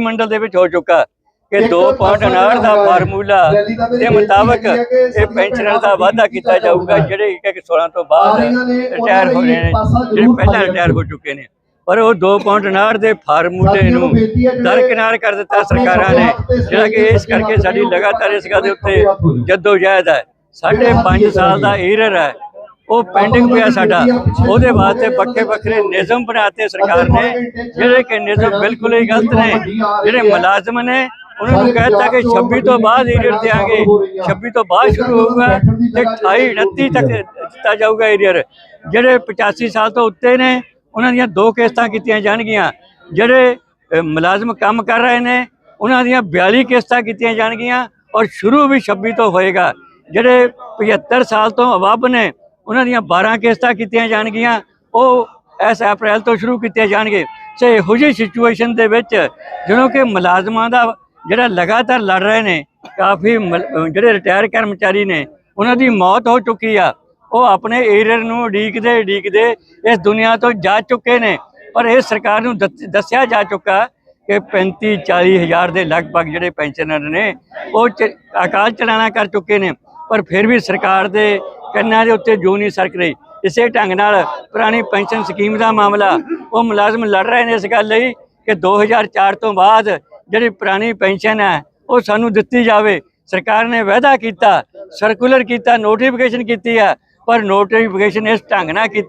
ਮੰਡਲ ਦੇ ਵਿੱਚ ਹੋ ਚੁੱਕਾ ਕਿ 2.59 ਦਾ ਫਾਰਮੂਲਾ ਦੇ ਮੁਤਾਬਕ ਇਹ ਪੈਨਸ਼ਨਰ ਦਾ ਵਾਅਦਾ ਕੀਤਾ ਜਾਊਗਾ ਜਿਹੜੇ ਇੱਕ ਇੱਕ 16 ਤੋਂ ਬਾਅਦ ਰਿਟਾਇਰ ਹੋ ਰਹੇ ਨੇ ਜਿਹੜੇ ਪਹਿਲਾਂ ਰਿਟਾਇਰ ਹੋ ਚੁੱਕੇ ਨੇ। ਪਰ ਉਹ 2.59 ਦੇ ਫਾਰਮੂਲੇ ਨੂੰ ਦਰਕਿਨਾਰ ਕਰ ਦਿੱਤਾ ਸਰਕਾਰਾਂ ਨੇ ਜਿਹੜਾ ਕਿ ਇਸ ਕਰਕੇ ਸਾਡੀ ਲਗਾਤਾਰ ਇਸ ਗੱਲ ਦੇ ਉੱਤੇ ਜਦੋਜਹਿਦ ਹੈ। ਸਾਢੇ 5 ਸਾਲ ਦਾ ਏਰਰ ਹੈ। ਉਹ ਪੈਂਡਿੰਗ ਪਿਆ ਸਾਡਾ। ਉਹਦੇ ਵਾਸਤੇ ਵੱਖਰੇ ਵੱਖਰੇ ਨਿਯਮ ਬਣਾਤੇ ਸਰਕਾਰ ਨੇ, ਜਿਹੜੇ ਕਿ ਨਿਯਮ ਬਿਲਕੁਲ ਹੀ ਗਲਤ ਨੇ। ਜਿਹੜੇ ਮੁਲਾਜ਼ਮ ਨੇ, ਉਹਨਾਂ ਨੂੰ ਕਹਿਤਾ ਕਿ 26 ਤੋਂ ਬਾਅਦ ਏਰੀਅਰ ਦੇਾਂਗੇ 26 ਤੋਂ ਬਾਅਦ ਸ਼ੁਰੂ ਹੋਊਗਾ ਤੇ 28 29 ਤੱਕ ਦਿੱਤਾ ਜਾਊਗਾ ਏਰੀਅਰ ਜਿਹੜੇ 85 ਸਾਲ ਤੋਂ ਉੱਤੇ ਨੇ, ਉਹਨਾਂ ਦੀਆਂ ਦੋ ਕਿਸ਼ਤਾਂ ਕੀਤੀਆਂ ਜਾਣਗੀਆਂ। ਜਿਹੜੇ ਮੁਲਾਜ਼ਮ ਕੰਮ ਕਰ ਰਹੇ ਨੇ, ਉਹਨਾਂ ਦੀਆਂ 42 ਕਿਸ਼ਤਾਂ ਕੀਤੀਆਂ ਜਾਣਗੀਆਂ ਔਰ ਸ਼ੁਰੂ ਵੀ 26 ਤੋਂ ਹੋਏਗਾ। ਜਿਹੜੇ 75 ਸਾਲ ਤੋਂ ਅਵੱਬ ਨੇ ਉਹਨਾਂ ਦੀਆਂ 12 ਕਿਸ਼ਤਾਂ ਕੀਤੀਆਂ ਜਾਣਗੀਆਂ, ਉਹ ਇਸ ਅਪ੍ਰੈਲ ਤੋਂ ਸ਼ੁਰੂ ਕੀਤੇ ਜਾਣਗੇ। ਸੇ ਇਹੋ ਜਿਹੀ ਸਿਚੁਏਸ਼ਨ ਦੇ ਵਿੱਚ ਜਦੋਂ ਕਿ ਮੁਲਾਜ਼ਮਾਂ ਦਾ ਜਿਹੜਾ ਲਗਾਤਾਰ ਲੜ ਰਹੇ ਨੇ, ਕਾਫੀ ਮਲ- ਜਿਹੜੇ ਰਿਟਾਇਰ ਕਰਮਚਾਰੀ ਨੇ, ਉਹਨਾਂ ਦੀ ਮੌਤ ਹੋ ਚੁੱਕੀ ਆ। ਉਹ ਆਪਣੇ ਏਰੀਅਰ ਨੂੰ ਉਡੀਕਦੇ ਉਡੀਕਦੇ ਇਸ ਦੁਨੀਆ ਤੋਂ ਜਾ ਚੁੱਕੇ ਨੇ। ਪਰ ਇਹ ਸਰਕਾਰ ਨੂੰ ਦੱਸਿਆ ਜਾ ਚੁੱਕਾ ਕਿ 35 40 ਹਜ਼ਾਰ ਦੇ ਲਗਭਗ ਜਿਹੜੇ ਪੈਨਸ਼ਨਰ ਨੇ, ਉਹ ਚ- ਅਕਾਲ ਚਲਾਣਾ ਕਰ ਚੁੱਕੇ ਨੇ। ਪਰ ਫਿਰ ਵੀ ਸਰਕਾਰ ਦੇ ਕੰਨਾਂ ਦੇ ਉੱਤੇ ਜੋ ਨਹੀਂ ਸਰਕ ਰਹੀ। ਇਸੇ ਢੰਗ ਨਾਲ ਪੁਰਾਣੀ ਪੈਨਸ਼ਨ ਸਕੀਮ ਦਾ ਮਾਮਲਾ, ਉਹ ਮੁਲਾਜ਼ਮ ਲੜ ਰਹੇ ਨੇ ਇਸ ਗੱਲ ਲਈ ਕਿ 2004 ਤੋਂ ਬਾਅਦ ਜਿਹੜੀ ਪੁਰਾਣੀ ਪੈਨਸ਼ਨ ਹੈ, ਉਹ ਸਾਨੂੰ ਦਿੱਤੀ ਜਾਵੇ। ਸਰਕਾਰ ਨੇ ਵਾਅਦਾ ਕੀਤਾ, ਸਰਕੂਲਰ ਕੀਤਾ, ਨੋਟੀਫਿਕੇਸ਼ਨ ਕੀਤੀ ਹੈ, ਪਰ ਨੋਟੀਫਿਕੇਸ਼ਨ ਇਸ ਢੰਗ ਨਾਲ ਕੀਤੀ